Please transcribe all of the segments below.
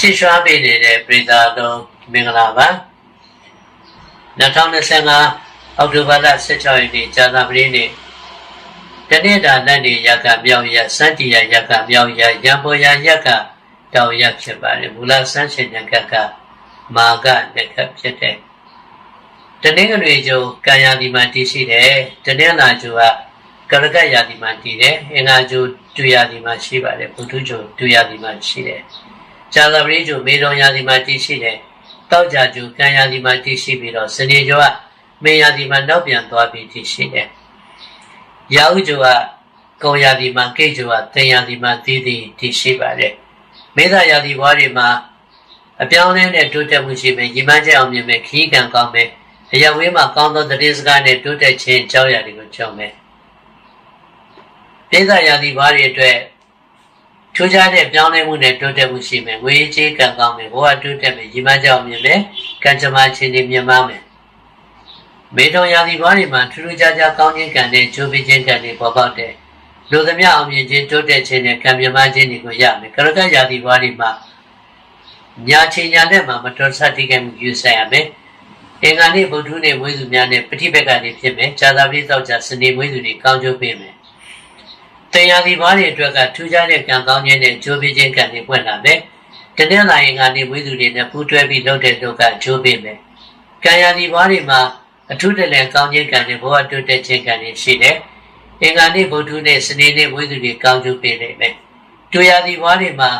ချစ်ရွှားပေးနေတဲ့ပြည်သားတော်မင်္ဂလာပါ2025အောက်တိုဘာလ16ရက်နေ့ဇာတာပတိနေ့တနေ့တာလက်နေရကမြောက်ရစันတိယရကမြောက်ရရံပေါ်ရရကတောင်ရဖြစ်ပါတယ်မူလစမ်းရှင်ညကကမာကလက်ခဖြစ်တဲ့တနင်္ဂနွေကျုံကံယာဒီမှာတည်ရှိတယ်တနင်္လာကျုံကကရကယာဒီမှာတည်တယ်အင်္ဂါကျုံတူယာဒီမှာရှိပါတယ်ဘုသူကျုံတူယာဒီမှာရှိတယ် ဇာလပရိကျုံမေတော်ယာဒီမှာတည်ရှိတယ်တောက်ကြကျုံကံယာဒီမှာတည်ရှိပြီးတော့စနေကျုံကမေယာဒီမှာနောက်ပြန်သွားပြီးတည်ရှိတယ်ရာဟုကျုံကကောယာဒီမှာကိတ်ကျုံကတင်ယာဒီမှာတည်တည်တည်ရှိပါတယ်မေသာယာဒီဘွားတွေမှာအပြောင်းအလဲနဲ့တိုးတက်မှုရှိမယ်ညီမချက်အောင်မြင်မယ်ခီးကံကောင်းမယ်အရာဝေးမှာကောင်းသောသတင်းစကားနဲ့တိုးတက်ခြင်းအကြောင်းအရာတွေကိုကြောက်မယ်ပြည်သားရာသီဘာတွေအတွက် ထူးခြားတဲ့ပြောင်းလဲမှုနဲ့တိုးတက်မှုရှိမယ်ငွေကြေးကံကောင်းမယ်ဘဝတိုးတက်မယ်ညီမချက်အောင်မြင်မယ်ကံကြမ္မာခြင်းတွေမြင်ပါမယ်မေထုံရာသီဘာတွေမှာထူးထူးခြားခြားကောင်းခြင်းကံနဲ့ကျိုးပေးခြင်းကံတွေပေါ်ပေါက်တယ်လူသမျှအောင်မြင်ခြင်းတိုးတက်ခြင်းနဲ့ကံမြမခြင်းတွေကိုရမယ်ကရကရာသီဘာတွေမှာညာချင်းညာနဲ့မှမတော်ဆတိကမှုယူဆိုင်ရမယ်အင်္ဂါနေ့ဗုဒ္ဓနေ့မွေးစုများနဲ့ပฏิပက္ခတွေဖြစ်မယ်ဇာတာပိသောကြစနေမွေးစုတွေကောင်းကျိုးပေးမယ် တရားဒီဘာတွေအတွက်ကထူးခြားတဲ့ကံကောင်းခြင်းနဲ့ကျိုးပေးခြင်းကံတွေပွင့်လာမယ်တနင်္လာရင်ကနေမွေးစုတွေနဲ့ပူးတွဲပြီးလုပ်တဲ့လုပ်ကကျိုးပေးမယ်ကံရာဒီဘာတွေမှာအထူးတလည်းကောင်းခြင်းကံတွေဘဝတိုးတက်ခြင်းကံတွေရှိတယ်အင်္ဂါနေ့ဗုဒ္ဓနေ့စနေနေ့မွေးစုတွေကောင်းကျိုးပေးနိုင်မယ်တူရာဒီဘာတွေမှာ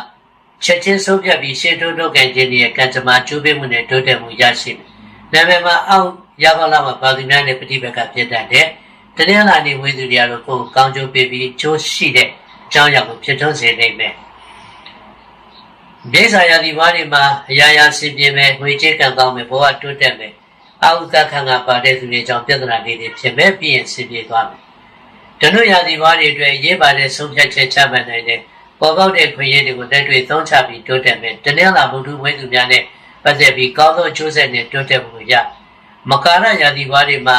ချက်ချင်းဆုံးဖြတ်ပြီးရှေ့တိုးတိုးကံခြင်းတွေရဲ့ကံကြမ္မာကျိုးပေးမှုနဲ့တိုးတက်မှုရရှိမယ်နာမည်မှာအောက်ရပါလာမှာပါသူများနဲ့ပฏิပက္ခဖြစ်တတ်တယ်။ တနင်္လာနေ့ဝိသုရိယတို့ကိုကောင်းကျိုးပေးပြီးကျိုးရှိတဲ့အကြောင်းအရာကိုဖြစ်ထွန်းစေနိုင်မယ်။ဒေသရာဒီဘာတွေမှာအရာရာစင်ပြေမယ်ငွေကြေးကံကောင်းမယ်ဘဝတိုးတက်မယ်။အာဟုသခံကပါတဲ့သူတွေကြောင့်ပြဿနာတွေဖြစ်မယ်ပြီးရင်စင်ပြေသွားမယ်။တနုရာဒီဘာတွေအတွက်ရေးပါတဲ့ဆုံးဖြတ်ချက်ချမှတ်နိုင်တဲ့ပေါ်ပေါက်တဲ့ခွင့်ရတွေကိုလက်တွေ့သုံးချပြီးတိုးတက်မယ်။တနင်္လာဗုဒ္ဓဝိသုများနဲ့ပတ်သက်ပြီးကောင်းသောအကျိုးဆက်နဲ့တိုးတက်မှုရမကာရယာတိဘာတွေမှာ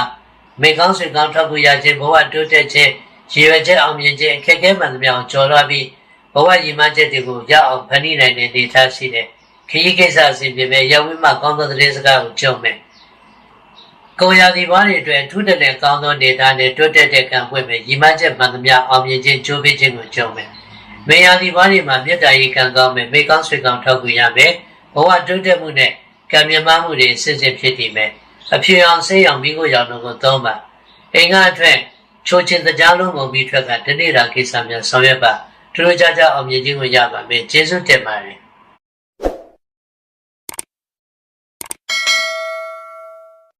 မေကောင်းဆွေကောင်းထောက်ကူရခြင်းဘဝတိုးတက်ခြင်းရည်ရွယ်ချက်အောင်မြင်ခြင်းအခက်အခဲမှန်သမျှကိုကျော်လွှားပြီးဘဝရည်မှန်းချက်တွေကိုရအောင်ဖန်တီးနိုင်တဲ့ဒေသရှိတဲ့ခရီးကိစ္စအစဉ်ပြေမဲ့ရဝိမကောင်းသောသတင်းစကားကိုကြုံမယ်ကိုရာဒီဘာတွေအတွက်ထူးတဲ့နဲ့ကောင်းသောဒေတာနဲ့တိုးတက်တဲ့ကံပွင့်မယ်ရည်မှန်းချက်မှန်သမျှအောင်မြင်ခြင်းကြိုးပေးခြင်းကိုကြုံမယ်မေယာဒီဘာတွေမှာမေတ္တာရေးကံကောင်းမယ်မေကောင်းဆွေကောင်းထောက်ကူရမယ်ဘဝတိုးတက်မှုနဲ့ကံမြမမှုတွေစစ်စစ်ဖြစ်တည်မယ် အဖြူအောင်ဆေးရောင်မိကိုရောင်တို့ကိုသုံးပါအိမ်ကအထွက်ချိုးချင်းတရားလုံးပုံပြီးထွက်ကတနေ့တာကိစ္စများဆောင်ရွက်ပါသူတို့ကြကြအောင်မြင်ခြင်းကိုရပါမယ်ကျေးဇူးတင်ပါတယ်